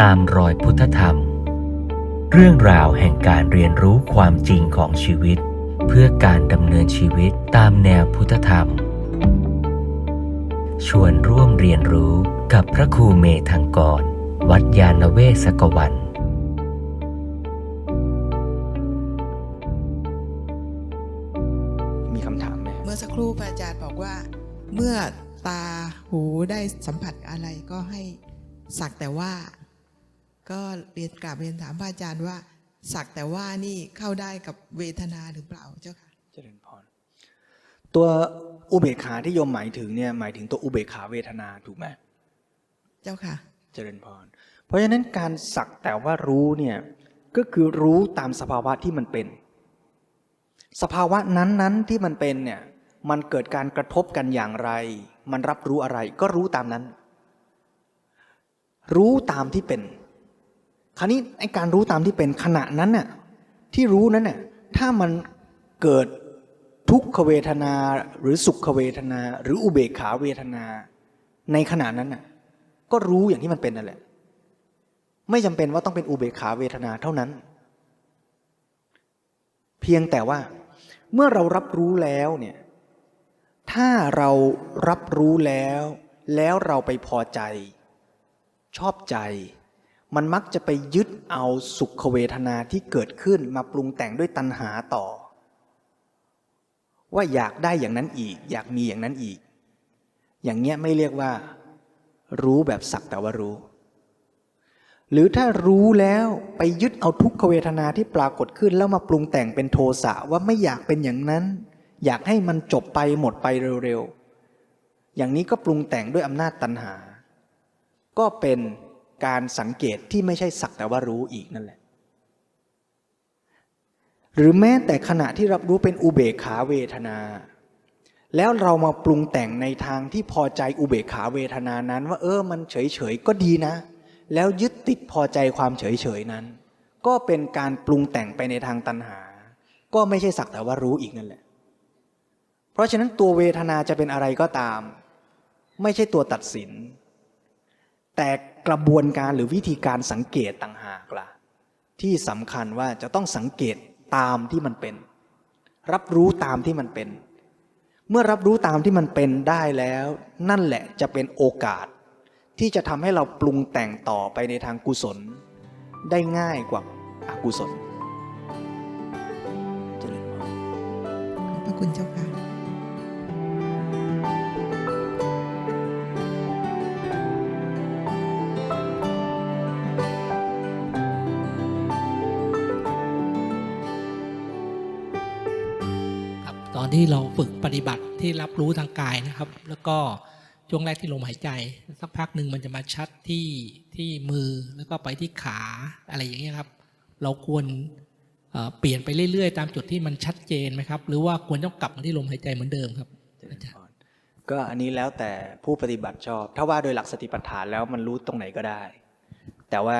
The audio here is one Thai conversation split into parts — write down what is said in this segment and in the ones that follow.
ตามรอยพุทธธรรม เรื่องราวแห่งการเรียนรู้ความจริงของชีวิต เพื่อการดำเนินชีวิตตามแนวพุทธธรรม ชวนร่วมเรียนรู้กับพระครูเมธังกร วัดยาณเวศกวันมีคำถามไหมเมื่อสักครู่พระอาจารย์บอกว่า เมื่อตาหูได้สัมผัสอะไรก็ให้สักแต่ว่า ก็เรียนกราบเรียนถามพระอาจารย์ว่า สักแต่ว่านี่เข้าได้กับเวทนาหรือเปล่าเจ้าค่ะเจริญพรตัวอุเบกขาที่โยมหมายถึงเนี่ยหมายถึงตัวอุเบกขาเวทนาถูกไหมเจ้าค่ะ เจริญพรเพราะฉะนั้นการสักแต่ว่ารู้เนี่ยก็คือรู้ตามสภาวะที่มันเป็น สภาวะนั้นๆที่มันเป็นเนี่ยมันเกิดการกระทบกันอย่างไร มันรับรู้อะไรก็รู้ตามนั้น รู้ตามที่เป็น คราวนี้ไอการรู้ตามที่เป็นขณะนั้นน่ะที่รู้นั้นน่ะถ้ามันเกิดทุกขเวทนาหรือสุขเวทนา หรืออุเบกขาเวทนา ในขณะนั้นน่ะก็รู้อย่างที่มันเป็นนั่นแหละ ไม่จำเป็นว่าต้องเป็นอุเบกขาเวทนาเท่านั้น เพียงแต่ว่าเมื่อเรารับรู้แล้วเนี่ยถ้าเรารับรู้แล้ว แล้วเราไปพอใจ ชอบใจ มันมักจะไปยึดเอาสุขเวทนาที่เกิดขึ้นมาปรุงแต่งด้วยตัณหาต่อ ว่าอยากได้อย่างนั้นอีก อยากมีอย่างนั้นอีก อย่างเงี้ยไม่เรียกว่า รู้แบบสักแต่ว่ารู้ หรือถ้ารู้แล้วไปยึดเอาทุกขเวทนาที่ปรากฏขึ้นแล้วมาปรุงแต่งเป็นโทสะว่าไม่อยากเป็นอย่างนั้น อยากให้มันจบไปหมดไปเร็วๆอย่างนี้ก็ปรุงแต่งด้วยอำนาจตัณหา ก็เป็น การสังเกตที่ไม่ใช่สักแต่ว่ารู้อีกนั่นแหละ หรือแม้แต่ขณะที่รับรู้เป็นอุเบกขาเวทนา แล้วเรามาปรุงแต่งในทางที่พอใจอุเบกขาเวทนานั้น ว่าเออมันเฉยๆก็ดีนะ แล้วยึดติดพอใจความเฉยๆนั้น ก็เป็นการปรุงแต่งไปในทางตัณหา ก็ไม่ใช่สักแต่ว่ารู้อีกนั่นแหละ เพราะฉะนั้นตัวเวทนาจะเป็นอะไรก็ตาม ไม่ใช่ตัวตัดสิน แต่กระบวนการหรือวิธีการสังเกตต่างหากล่ะที่สำคัญว่าจะต้องสังเกตตามที่มันเป็น รับรู้ตามที่มันเป็น เมื่อรับรู้ตามที่มันเป็นได้แล้ว นั่นแหละจะเป็นโอกาส ที่จะทำให้เราปรุงแต่งต่อไปในทางกุศล ได้ง่ายกว่าอากุศลเจริญพรขอบพระคุณเจ้าค่ะ อนที่เราฝึกปฏิบัติที่รับรู้ทางกายนะครับ แล้วก็ช่วงแรกที่ลมหายใจ สักพักหนึ่งมันจะมาชัดที่ที่มือแล้วก็ไปที่ขาอะไรอย่างเงี้ยครับ เราควรเปลี่ยนไปเรื่อยๆ ตามจุดที่มันชัดเจนไหมครับ หรือว่าควรต้องกลับมาที่ลมหายใจเหมือนเดิมครับเจริญพรก็อันนี้แล้วแต่ผู้ปฏิบัติชอบ ถ้าว่าโดยหลักสติปัฏฐานแล้วมันรู้ตรงไหนก็ได้ แต่ว่า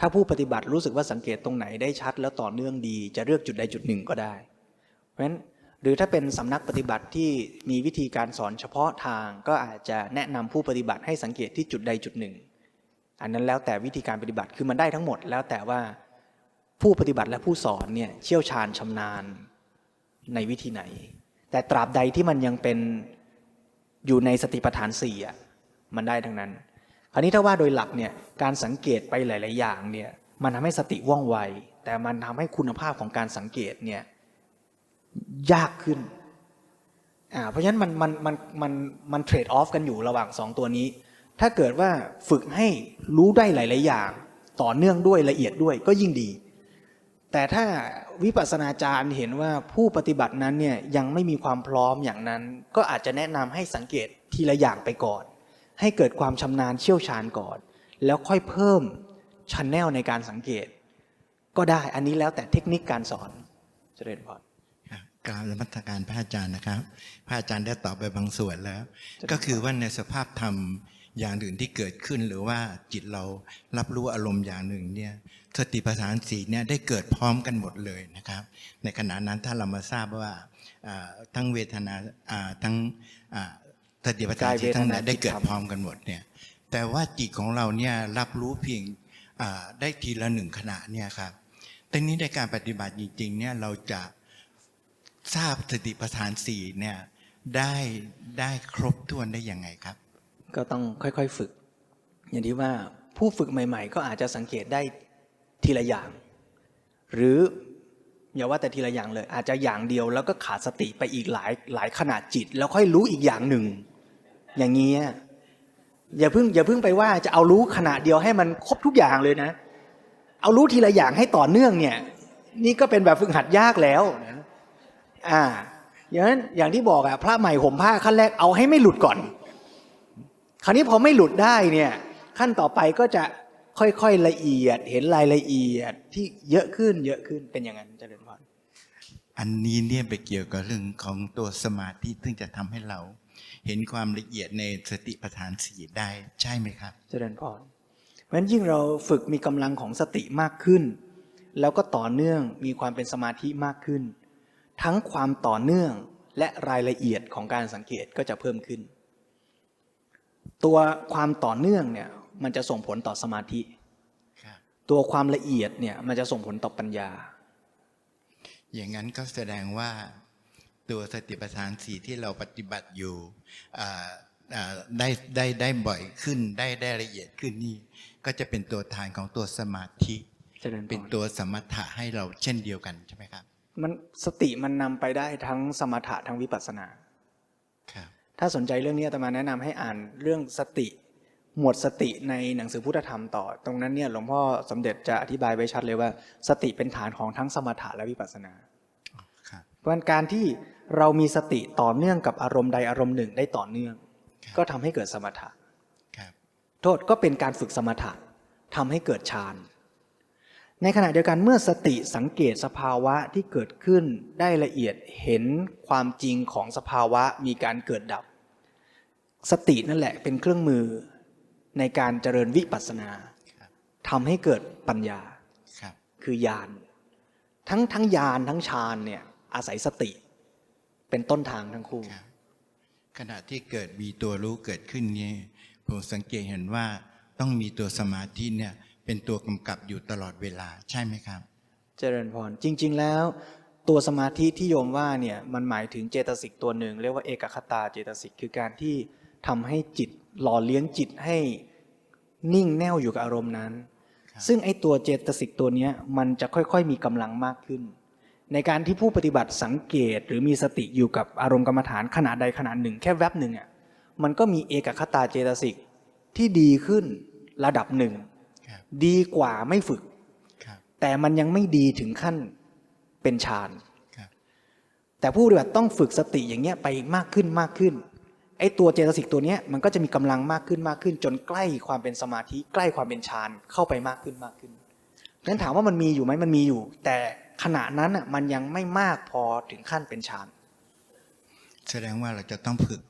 ถ้าผู้ปฏิบัติรู้สึกว่าสังเกตตรงไหนได้ชัด แล้วต่อเนื่องดี จะเลือกจุดใดจุดหนึ่งก็ได้ เพราะฉะนั้น หรือถ้าเป็นสำนักปฏิบัติที่มีวิธีการสอนเฉพาะทางก็อาจจะแนะนำผู้ปฏิบัติให้สังเกตที่จุดใดจุดหนึ่ง อันนั้นแล้วแต่วิธีการปฏิบัติคือมันได้ทั้งหมด แล้วแต่ว่าผู้ปฏิบัติและผู้สอนเนี่ยเชี่ยวชาญชำนาญในวิธีไหน แต่ตราบใดที่มันยังเป็นอยู่ในสติปัฏฐานสี่อะมันได้ทั้งนั้น คราวนี้ถ้าว่าโดยหลักเนี่ยการสังเกตไปหลาย ๆ อย่างเนี่ยมันทำให้สติว่องไว แต่มันทำให้คุณภาพของการสังเกตเนี่ย ยากขึ้นอ่าเพราะฉะนั้นมันมันมันมันมันเทรดออฟกันอยู่ระหว่างสองตัวนี้ ถ้าเกิดว่าฝึกให้รู้ได้หลาย ๆ อย่าง ต่อเนื่องด้วยละเอียดด้วยก็ยิ่งดี แต่ถ้าวิปัสสนาจารย์เห็นว่าผู้ปฏิบัตินั้นเนี่ยยังไม่มีความพร้อมอย่างนั้น ก็อาจจะแนะนำให้สังเกตทีละอย่างไปก่อน ให้เกิดความชำนาญเชี่ยวชาญก่อน แล้วค่อยเพิ่มชันแนลในการสังเกต ก็ได้อันนี้แล้วแต่เทคนิคการสอนเจริญพร กราบนมัสการพระอาจารย์นะครับ พระอาจารย์ได้ตอบไปบางส่วนแล้วจะก็คือว่าในสภาพธรรมอย่างอื่นที่เกิดขึ้น หรือว่าจิตเรารับรู้อารมณ์อย่างหนึ่งเนี่ยสติปัฏฐานสีเนี่ยได้เกิดพร้อมกันหมดเลยนะครับ ในขณะนั้นถ้าเรามาทราบว่าอ่าทั้งเวทนาอ่าทั้งอ่าสติปัฏฐานสีทั้งนั้นได้เกิดพร้อมกันหมดเนี่ยแต่ว่าจิตของเราเนี่ยรับรู้เพียงอ่าได้ทีละหนึ่งขณะเนี่ยครับแต่นี้ในการปฏิบัติจริงๆเนี่ยเราจะ ทราบสติปัฏฐานสี่เนี่ยได้ได้ครบถ้วนได้ยังไงครับ ก็ต้องค่อยๆฝึก อย่างที่ว่าผู้ฝึกใหม่ ๆ ก็อาจจะสังเกตได้ทีละอย่าง หรืออย่าว่าแต่ทีละอย่างเลย อาจจะอย่างเดียวแล้วก็ขาดสติไปอีกหลายหลายขนาดจิต แล้วค่อยรู้อีกอย่างหนึ่ง อย่างเงี้ยอย่าเพิ่งอย่าเพิ่งไปว่าจะเอารู้ขนาดเดียวให้มันครบทุกอย่างเลยนะ เอารู้ทีละอย่างให้ต่อเนื่องเนี่ย นี่ก็เป็นแบบฝึกหัดยากแล้วนะ อ่าอย่างนั้นอย่างที่บอกอะพระใหม่ห่มผ้าขั้นแรกเอาให้ไม่หลุดก่อน คราวนี้พอไม่หลุดได้เนี่ย ขั้นต่อไปก็จะค่อยๆละเอียด เห็นรายละเอียดที่เยอะขึ้นเยอะขึ้นเป็นอย่างนั้นเจริญพรอันนี้เนี่ยไปเกี่ยวกับเรื่องของตัวสมาธิซึ่งจะทำให้เรา เห็นความละเอียดในสติปัฏฐานสี่ได้ใช่ไหมครับ เจริญพรเพราะฉะนั้นยิ่งเราฝึกมีกำลังของสติมากขึ้น แล้วก็ต่อเนื่องมีความเป็นสมาธิมากขึ้น ทั้งความต่อเนื่องและรายละเอียดของการสังเกตก็จะเพิ่มขึ้น ตัวความต่อเนื่องเนี่ยมันจะส่งผลต่อสมาธิครับตัวความละเอียดเนี่ยมันจะส่งผลต่อปัญญา อย่างนั้นก็แสดงว่าตัวสติปัฏฐานสี่ที่เราปฏิบัติอยู่อ่าอ่าได้ได้ได้บ่อยขึ้นได้ได้ละเอียดขึ้นนี่ก็จะเป็นตัวทานของตัวสมาธิเจริญพรเป็นตัวสมถะให้เราเช่นเดียวกันใช่ไหมครับ มันสติมันนำไปได้ทั้งสมถะทั้งวิปัสสนาครับถ้าสนใจเรื่องนี้อาตมาแนะนำให้อ่านเรื่องสติ หมวดสติในหนังสือพุทธธรรมต่อ ตรงนั้นเนี่ยหลวงพ่อสมเด็จจะอธิบายไว้ชัดเลยว่า สติเป็นฐานของทั้งสมถะและวิปัสสนาครับเพราะฉะนั้นการที่เรามีสติต่อเนื่องกับอารมณ์ใดอารมณ์หนึ่งได้ต่อเนื่องครับก็ทำให้เกิดสมถะครับโทษก็เป็นการฝึกสมถะทำให้เกิดฌาน ในขณะเดียวกันเมื่อสติสังเกตสภาวะที่เกิดขึ้นได้ละเอียดเห็นความจริงของสภาวะมีการเกิดดับ สตินั่นแหละเป็นเครื่องมือในการเจริญวิปัสสนาครับทำให้เกิดปัญญาครับคือญาณทั้งทั้งญาณทั้งฌานเนี่ยอาศัยสติ เป็นต้นทางทั้งคู่ครับขณะที่เกิดมีตัวรู้เกิดขึ้นนี่ผมสังเกตเห็นว่าต้องมีตัวสมาธิเนี่ย เป็นตัวกำกับอยู่ตลอดเวลาใช่ไหมครับ เจริญพรจริง ๆ แล้ว ตัวสมาธิที่โยมว่าเนี่ยมันหมายถึงเจตสิกตัวหนึ่ง เรียกว่าเอกคตาเจตสิกคือการที่ทำให้จิตหล่อเลี้ยงจิตให้นิ่งแน่วอยู่กับอารมณ์นั้นครับซึ่งไอ้ตัวเจตสิกตัวเนี้ยมันจะค่อยๆ มีกำลังมากขึ้น ในการที่ผู้ปฏิบัติสังเกตหรือมีสติอยู่กับอารมณ์กรรมฐานขนาดใดขนาดหนึ่ง แค่แวบหนึ่งอะมันก็มีเอกคตาเจตสิกที่ดีขึ้นระดับหนึ่งครับ ดีกว่าไม่ฝึกครับแต่มันยังไม่ดีถึงขั้นเป็นฌานครับแต่ผู้ปฏิบัติต้องฝึกสติอย่างเงี้ยไปมากขึ้นมากขึ้นไอ้ตัวเจตสิกตัวเนี้ยมันก็จะมีกำลังมากขึ้นมากขึ้น จนใกล้ความเป็นสมาธิใกล้ความเป็นฌานเข้าไปมากขึ้นมากขึ้นนั้นถามว่ามันมีอยู่ไหมมันมีอยู่ แต่ขณะนั้นอะมันยังไม่มากพอถึงขั้นเป็นฌานแสดงว่าเราจะต้องฝึก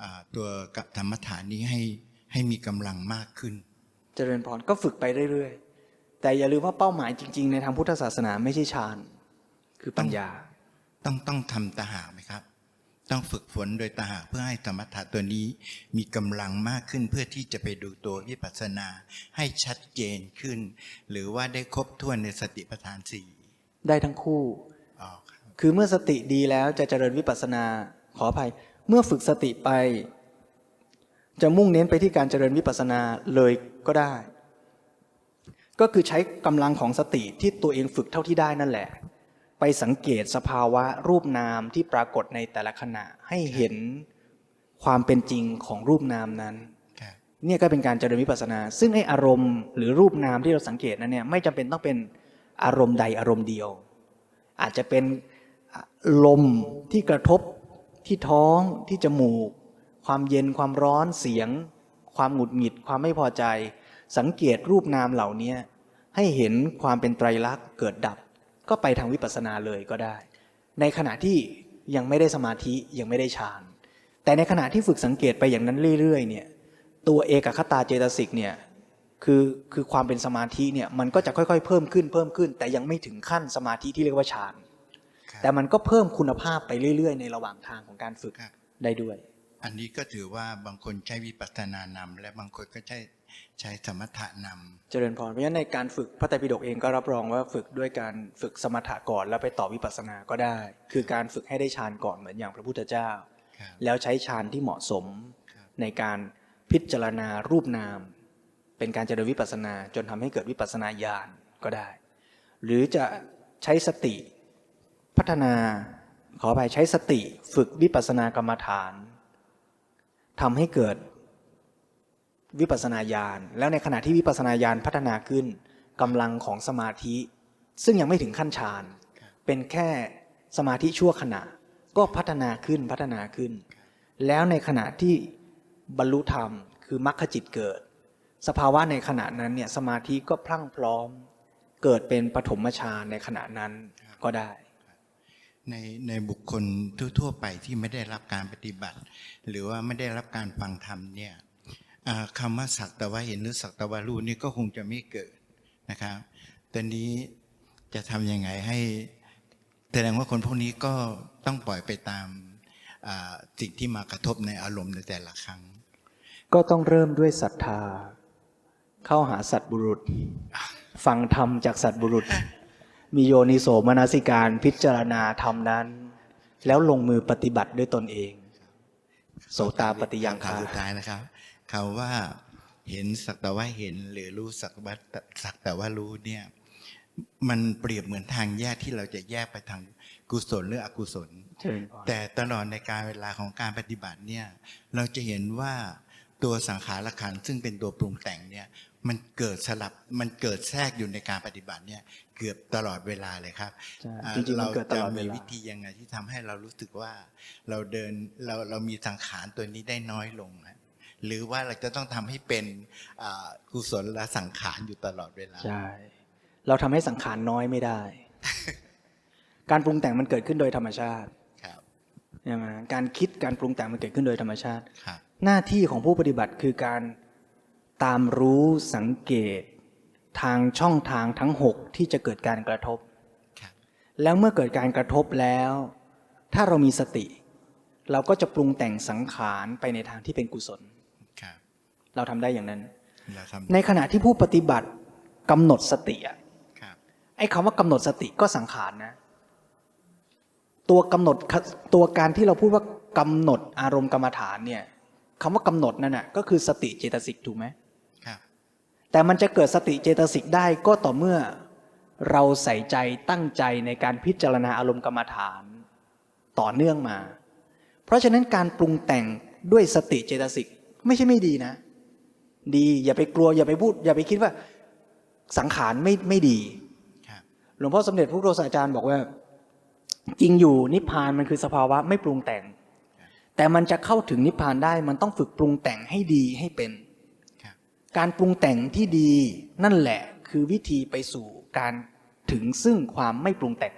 อ่าตัวกับธรรมฐานนี้ให้ให้มีกำลังมากขึ้น เจริญพรก็ฝึกไปเรื่อยๆ แต่อย่าลืมว่าเป้าหมายจริง ๆ ในทางพุทธศาสนาไม่ใช่ฌานคือปัญญา ต้องต้องทำตาหากไหมครับ ต้องฝึกฝนโดยตาหากเพื่อให้สมถะตัวนี้มีกำลังมากขึ้นเพื่อที่จะไปดูตัววิปัสสนาให้ชัดเจนขึ้น หรือว่าได้ครบถ้วนในสติปัฏฐานสี่ได้ทั้งคู่อ๋อครับคือเมื่อสติดีแล้วจะเจริญวิปัสสนาขออภัย เมื่อฝึกสติไป จะมุ่งเน้นไปที่การเจริญวิปัสสนาเลยก็ได้ ก็คือใช้กำลังของสติที่ตัวเองฝึกเท่าที่ได้นั่นแหละ ไปสังเกตสภาวะรูปนามที่ปรากฏในแต่ละขณะให้เห็นความเป็นจริงของรูปนามนั้นครับเนี่ยก็เป็นการเจริญวิปัสสนา ซึ่งไอ้อารมณ์หรือรูปนามที่เราสังเกตนั้นเนี่ยไม่จำเป็นต้องเป็นอารมณ์ใดอารมณ์เดียว อาจจะเป็นลมที่กระทบที่ท้องที่จมูก ความเย็นความร้อนเสียง ความหงุดหงิด ความไม่พอใจ สังเกตรูปนามเหล่านี้ให้เห็นความเป็นไตรลักษณ์เกิดดับ ก็ไปทางวิปัสสนาเลยก็ได้ ในขณะที่ยังไม่ได้สมาธิยังไม่ได้ฌานแต่ในขณะที่ฝึกสังเกตไปอย่างนั้นเรื่อยๆเนี่ยตัวเอกคตาเจตสิกเนี่ยคือคือความเป็นสมาธิเนี่ยมันก็จะค่อยๆ เพิ่มขึ้นเพิ่มขึ้น แต่ยังไม่ถึงขั้นสมาธิที่เรียกว่าฌานครับแต่มันก็เพิ่มคุณภาพไปเรื่อย ๆ ในระหว่างทางของการฝึกครับได้ด้วย อันนี้ก็ถือว่าบางคนใช้วิปัสสนานำและบางคนก็ใช้ใช้สมถะนำเจริญพรเพราะฉะนั้นในการฝึกพระไตรปิฎกเองก็รับรองว่าฝึกด้วยการฝึกสมถะก่อนแล้วไปต่อวิปัสสนาก็ได้ คือการฝึกให้ได้ฌานก่อนเหมือนอย่างพระพุทธเจ้าครับแล้วใช้ฌานที่เหมาะสมครับในการพิจารณารูปนาม เป็นการเจริญวิปัสสนาจนทำให้เกิดวิปัสสนาญาณก็ได้ หรือจะใช้สติพัฒนาขอไปใช้สติฝึกวิปัสสนากรรมฐาน ทำให้เกิดวิปัสนาญาณแล้วในขณะที่วิปัสนาญาณพัฒนาขึ้นกำลังของสมาธิ ซึ่งยังไม่ถึงขั้นฌานเป็นแค่สมาธิชั่วขณะ ก็พัฒนาขึ้นพัฒนาขึ้น แล้วในขณะที่บรรลุธรรม คือมรรคจิตเกิด สภาวะในขณะนั้นเนี่ยสมาธิก็พลั่งพร้อม เกิดเป็นปฐมฌานในขณะนั้นก็ได้ ในในบุคคลทั่วๆไปที่ไม่ได้รับการปฏิบัติ หรือว่าไม่ได้รับการฟังธรรมเนี่ยคำว่าสักแต่ว่าเห็นหรือสักแต่ว่ารู้นี่ก็คงจะไม่เกิดนะครับตอนนี้จะทำยังไงให้แสดงว่าคนพวกนี้ก็ต้องปล่อยไปตามสิ่งที่มากระทบในอารมณ์ในแต่ละครั้ง ก็ต้องเริ่มด้วยศรัทธา เข้าหาสัตบุรุษ ฟังธรรมจากสัตบุรุษ มีโยนิโสมนสิการพิจารณาธรรมนั้น แล้วลงมือปฏิบัติด้วยตนเอง โสตาปฏิยังคำคาสุดท้ายนะครับคำว่าเห็นสักแต่ว่าเห็นหรือรู้สักว่าสักแต่ว่ารู้เนี่ยมันเปรียบเหมือนทางแยกที่เราจะแยกไปทางกุศลหรืออกุศลเชิญพรแต่ตลอดในการเวลาของการปฏิบัติเนี่ยเราจะเห็นว่าตัวสังขารขันธ์ซึ่งเป็นตัวปรุงแต่งเนี่ยมันเกิดสลับมันเกิดแทรกอยู่ในการปฏิบัติเนี่ย เกือบตลอดเวลาเลยครับใช่อ่าจริงๆมันเกิดตลอดเวจะมีลาวิธียังไงที่ทำให้เรารู้สึกว่าเราเดินเราเรามีสังขารตัวนี้ได้น้อยลงฮะหรือว่าเราจะต้องทำให้เป็นอ่ากุศลและสังขารอยู่ตลอดเวลาใช่เราทำให้สังขารน้อยไม่ได้ การปรุงแต่งมันเกิดขึ้นโดยธรรมชาติครับใช่ไหมการคิดการปรุงแต่งมันเกิดขึ้นโดยธรรมชาติครับหน้าที่ของผู้ปฏิบัติคือการตามรู้สังเกต ทางช่องทางทั้ง 6 ที่จะเกิดการกระทบครับแล้วเมื่อเกิดการกระทบแล้ว ถ้าเรามีสติ เราก็จะปรุงแต่งสังขารไปในทางที่เป็นกุศลครับเราทำได้อย่างนั้นเราทำในขณะที่ผู้ปฏิบัติกำหนดสติอะครับไอ้คำว่ากำหนดสติก็สังขารนะ ตัวกำหนดตัวการที่เราพูดว่ากำหนดอารมณ์กรรมฐานเนี่ยคำว่ากำหนดนั่นน่ะก็คือสติเจตสิกถูกไหมครับ แต่มันจะเกิดสติเจตสิกได้ก็ต่อเมื่อ เราใส่ใจตั้งใจในการพิจารณาอารมณ์กรรมฐาน ต่อเนื่องมา เพราะฉะนั้นการปรุงแต่งด้วยสติเจตสิกไม่ใช่ไม่ดีนะ ดีอย่าไปกลัวอย่าไปพูด อย่าไปคิดว่าสังขารไม่ไม่ดีครับหลวงพ่อสมเด็จพระโฆษาจารย์บอกว่า จริงอยู่นิพพานมันคือสภาวะไม่ปรุงแต่ง แต่มันจะเข้าถึงนิพพานได้มันต้องฝึกปรุงแต่งให้ดีให้เป็นครับ การปรุงแต่งที่ดีนั่นแหละคือวิธีไปสู่การถึงซึ่งความไม่ปรุงแต่ง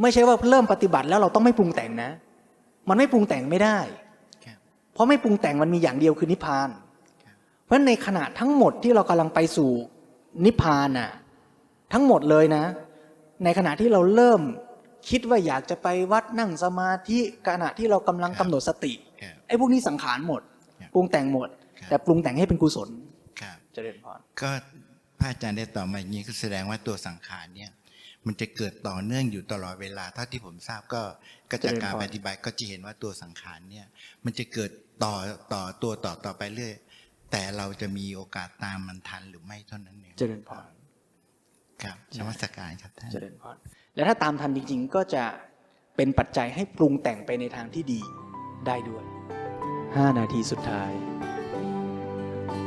ไม่ใช่ว่าเริ่มปฏิบัติแล้วเราต้องไม่ปรุงแต่งนะ มันไม่ปรุงแต่งไม่ได้ครับเพราะไม่ปรุงแต่งมันมีอย่างเดียวคือนิพพานครับเพราะในขณะทั้งหมดที่เรากำลังไปสู่นิพพานน่ะทั้งหมดเลยนะ ในขณะที่เราเริ่มคิดว่าอยากจะไปวัดนั่งสมาธิขณะที่เรากำลังกำหนดสติครับไอ้พวกนี้สังขารหมดครับปรุงแต่งหมดครับ แต่ปรุงแต่งให้เป็นกุศลครับเจริญพรก็พระอาจารย์ได้ตอบมาอย่างนี้ก็แสดงว่าตัวสังขารเนี่ยมันจะเกิดต่อเนื่องอยู่ตลอดเวลาเท่าที่ผมทราบก็ก็จากการปฏิบัติก็จะเห็นว่าตัวสังขารเนี่ยมันจะเกิดต่อต่อตัวต่อต่อไปเรื่อย แต่เราจะมีโอกาสตามมันทันหรือไม่เท่านั้นเองเจริญพรครับนมัสการครับท่านเจริญพรแล้วถ้าตามทันจริงๆ ก็จะเป็นปัจจัยให้ปรุงแต่งไปในทางที่ดีได้ด้วย 5 นาทีสุดท้าย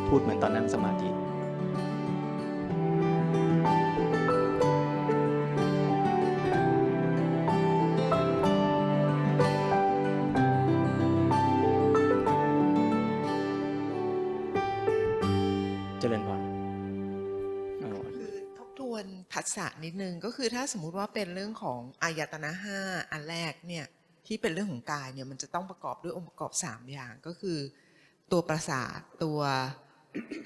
พูดเหมือนตอนนั่งสมาธิเจริญพรคือทบทวนผัสสะนิดนึงก็คือถ้าสมมุติว่าเป็นเรื่องของอายตนะห้าอันแรกเนี่ยที่เป็นเรื่องของกายเนี่ยมันจะต้องประกอบด้วยองค์ประกอบสามอย่างก็คือ ตัวประสาทตัว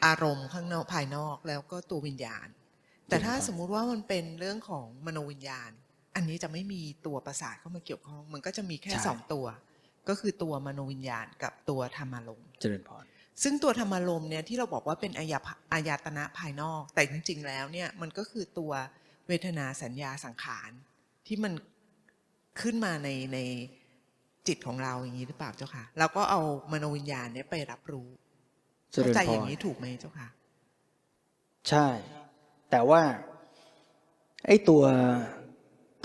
อารมณ์ข้างนอกภายนอกแล้วก็ตัววิญญาณ แต่ถ้าสมมุติว่ามันเป็นเรื่องของมโนวิญญาณ อันนี้จะไม่มีตัวประสาทเข้ามาเกี่ยวข้อง มันก็จะมีแค่ใช่สองตัว ก็คือตัวมโนวิญญาณกับตัวธรรมารมณ์เจริญพรซึ่งตัวธรรมารมณ์เนี่ยที่เราบอกว่าเป็นอายาอายตนะภายนอก แต่จริง ๆ แล้วเนี่ยมันก็คือตัวเวทนาสัญญาสังขารที่มันขึ้นมาในใน จิตของเราอย่างนี้หรือเปล่าเจ้าค่ะเราก็เอามโนวิญญาณเนี่ยไปรับรู้เจริเข้าญใจพรอย่างนี้ถูกไหมเจ้าค่ะ ใช่ แต่ว่าไอ้ตัว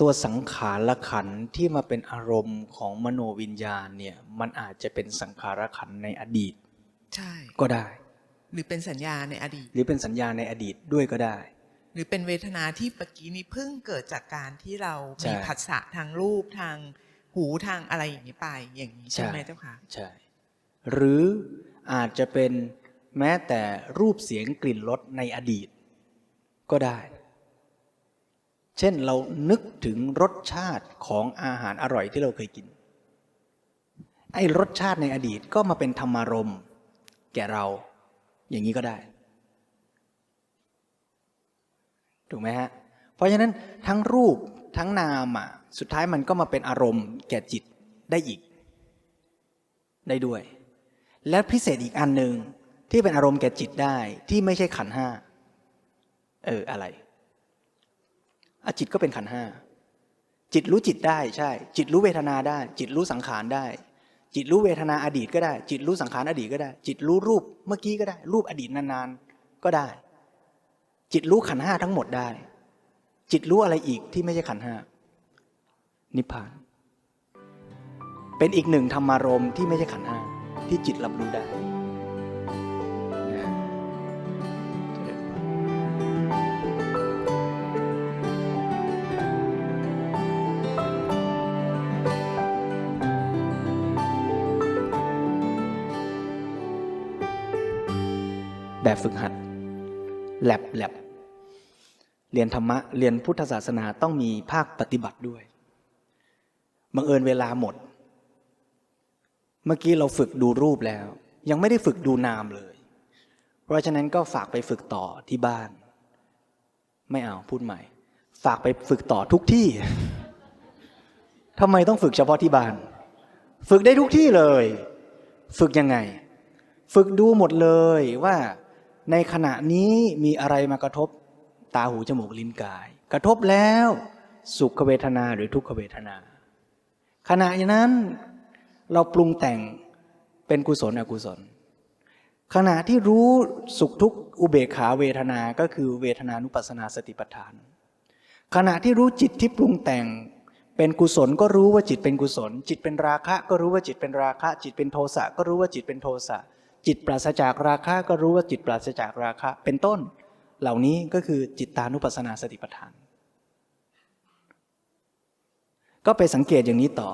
ตัวสังขารละขันธ์ที่มาเป็นอารมณ์ของมโนวิญญาณเนี่ยมันอาจจะเป็นสังขารขันธ์ในอดีต ใช่ ก็ได้ หรือเป็นสัญญาในอดีต หรือเป็นสัญญาในอดีตด้วยก็ได้ หรือเป็นเวทนาที่เมื่อกี้นี้เพิ่งเกิดจากการที่เราใช่มีผัสสะทางรูปทาง หูทางอะไรอย่างนี้ไปอย่างนี้ใช่ไหมใช่เจ้าค่ะใช่หรืออาจจะเป็นแม้แต่รูปเสียงกลิ่นรสในอดีต ก็ได้ เช่นเรานึกถึงรสชาติของอาหารอร่อยที่เราเคยกิน ไอ้รสชาติในอดีตก็มาเป็นธรรมารมณ์แก่เรา อย่างนี้ก็ได้ถูกไหมฮะ เพราะฉะนั้นทั้งรูป ทั้งนามอะสุดท้ายมันก็มาเป็นอารมณ์แก่จิตได้อีก ได้ด้วย และพิเศษอีกอันหนึ่งที่เป็นอารมณ์แก่จิตได้ที่ไม่ใช่ขันห้าเอออะไรอจิตก็เป็นขันห้าจิตรู้จิตได้ใช่ จิตรู้เวทนาได้ จิตรู้สังขารได้ จิตรู้เวทนาอดีตก็ได้ จิตรู้สังขารอดีตก็ได้ จิตรู้รูปเมื่อกี้ก็ได้ รูปอดีตนานๆก็ได้ จิตรู้ขันห้าทั้งหมดได้ จิตรู้อะไรอีกที่ไม่ใช่ขันห้านิพพาน เป็นอีกหนึ่งธรรมารมณ์ที่ไม่ใช่ขันห้าที่จิตรับรู้ได้แบบฝึกหัดแลบแลบ เรียนธรรมะเรียนพุทธศาสนาต้องมีภาคปฏิบัติด้วยบังเอิญเวลาหมด เมื่อกี้เราฝึกดูรูปแล้ว ยังไม่ได้ฝึกดูนามเลย เพราะฉะนั้นก็ฝากไปฝึกต่อที่บ้าน ไม่เอาพูดใหม่ ฝากไปฝึกต่อทุกที่ทำไมต้องฝึกเฉพาะที่บ้าน ฝึกได้ทุกที่เลย ฝึกยังไง ฝึกดูหมดเลยว่าในขณะนี้มีอะไรมากระทบ ตาหูจมูกลิ้นกาย กระทบแล้วสุขเวทนาหรือทุกขเวทนา ขณะนั้นเราปรุงแต่งเป็นกุศลอกุศล ขณะที่รู้สุขทุกอุเบกขาเวทนา ก็คือเวทนานุปัสสนาสติปัฏฐาน ขณะที่รู้จิตที่ปรุงแต่งเป็นกุศลก็รู้ว่าจิตเป็นกุศล จิตเป็นราคะก็รู้ว่าจิตเป็นราคะ จิตเป็นโทสะก็รู้ว่าจิตเป็นโทสะจิตปราศจากราคะก็รู้ว่าจิตปราศจากราคะ เป็นต้น เหล่านี้ก็คือจิตตานุปัสสนาสติปัฏฐาน ก็ไปสังเกตอย่างนี้ต่อ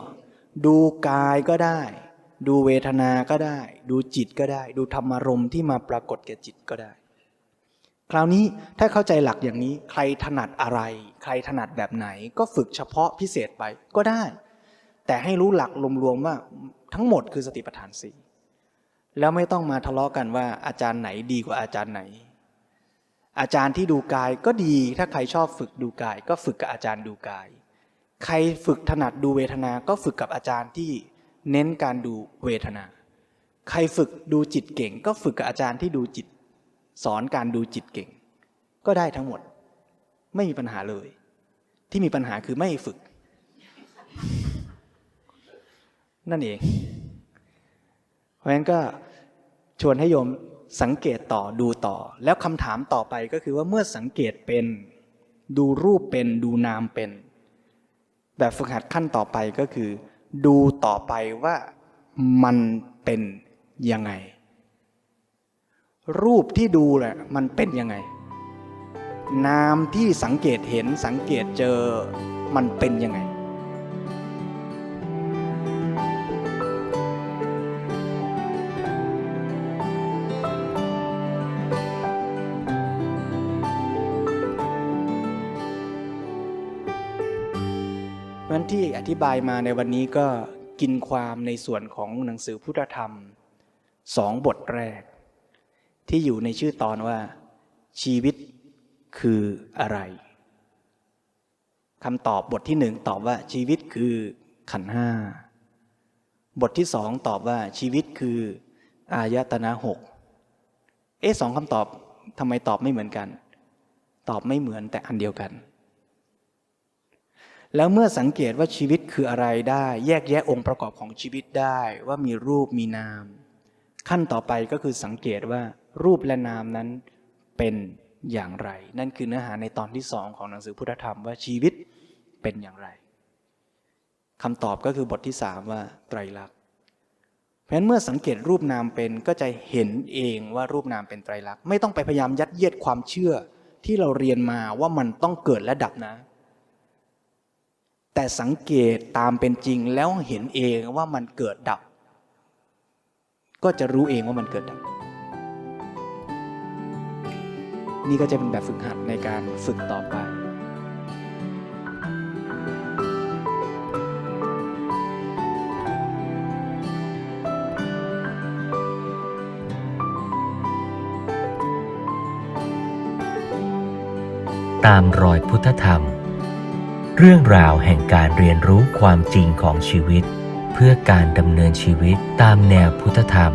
ดูกายก็ได้ ดูเวทนาก็ได้ ดูจิตก็ได้ ดูธรรมารมณ์ที่มาปรากฏแก่จิตก็ได้ คราวนี้ถ้าเข้าใจหลักอย่างนี้ ใครถนัดอะไร ใครถนัดแบบไหน ก็ฝึกเฉพาะพิเศษไปก็ได้ แต่ให้รู้หลักรวมๆว่าทั้งหมดคือสติปัฏฐานสี่แล้วไม่ต้องมาทะเลาะกันว่าอาจารย์ไหนดีกว่าอาจารย์ไหน อาจารย์ที่ดูกายก็ดีถ้าใครชอบฝึกดูกาย ก็ฝึกกับอาจารย์ดูกาย ใครฝึกถนัดดูเวทนา ก็ฝึกกับอาจารย์ที่เน้นการดูเวทนา ใครฝึกดูจิตเก่ง ก็ฝึกกับอาจารย์ที่ดูจิต สอนการดูจิตเก่ง ก็ได้ทั้งหมด ไม่มีปัญหาเลย ที่มีปัญหาคือไม่ฝึก นั่นเอง เพราะฉะนั้นก็ชวนให้โยม สังเกตต่อดูต่อ แล้วคำถามต่อไปก็คือว่าเมื่อสังเกตเป็น ดูรูปเป็นดูนามเป็น แบบฝึกหัดขั้นต่อไปก็คือ ดูต่อไปว่ามันเป็นยังไง รูปที่ดูแหละมันเป็นยังไง นามที่สังเกตเห็นสังเกตเจอมันเป็นยังไง นั้นที่อธิบายมาในวันนี้ก็กินความในส่วนของหนังสือพุทธธรรมสองบทแรก ที่อยู่ในชื่อตอนว่า ชีวิตคืออะไรคำตอบบทที่หนึ่งตอบว่าชีวิตคือขันห้าบทที่สองตอบว่าชีวิตคือ อายตนะหกเอ๊ะสองคำตอบทำไมตอบไม่เหมือนกัน ตอบไม่เหมือนแต่อันเดียวกัน แล้วเมื่อสังเกตว่าชีวิตคืออะไรได้ แยกแยะองค์ประกอบของชีวิตได้ว่ามีรูปมีนาม ขั้นต่อไปก็คือสังเกตว่ารูปและนามนั้นเป็นอย่างไร นั่นคือเนื้อหาในตอนที่สองของหนังสือพุทธธรรมว่าชีวิตเป็นอย่างไรคำตอบก็คือบทที่สามว่าไตรลักษณ์เพราะฉะนั้นเมื่อสังเกตรูปนามเป็นก็จะเห็นเองว่ารูปนามเป็นไตรลักษณ์ไม่ต้องไปพยายามยัดเยียดความเชื่อที่เราเรียนมาว่ามันต้องเกิดและดับนะ แต่สังเกตตามเป็นจริงแล้วเห็นเองว่ามันเกิดดับ ก็จะรู้เองว่ามันเกิดดับ นี่ก็จะเป็นแบบฝึกหัดในการฝึกต่อไปตามรอยพุทธธรรม เรื่องราวแห่งการเรียนรู้ความจริงของชีวิต เพื่อการดำเนินชีวิตตามแนวพุทธธรรม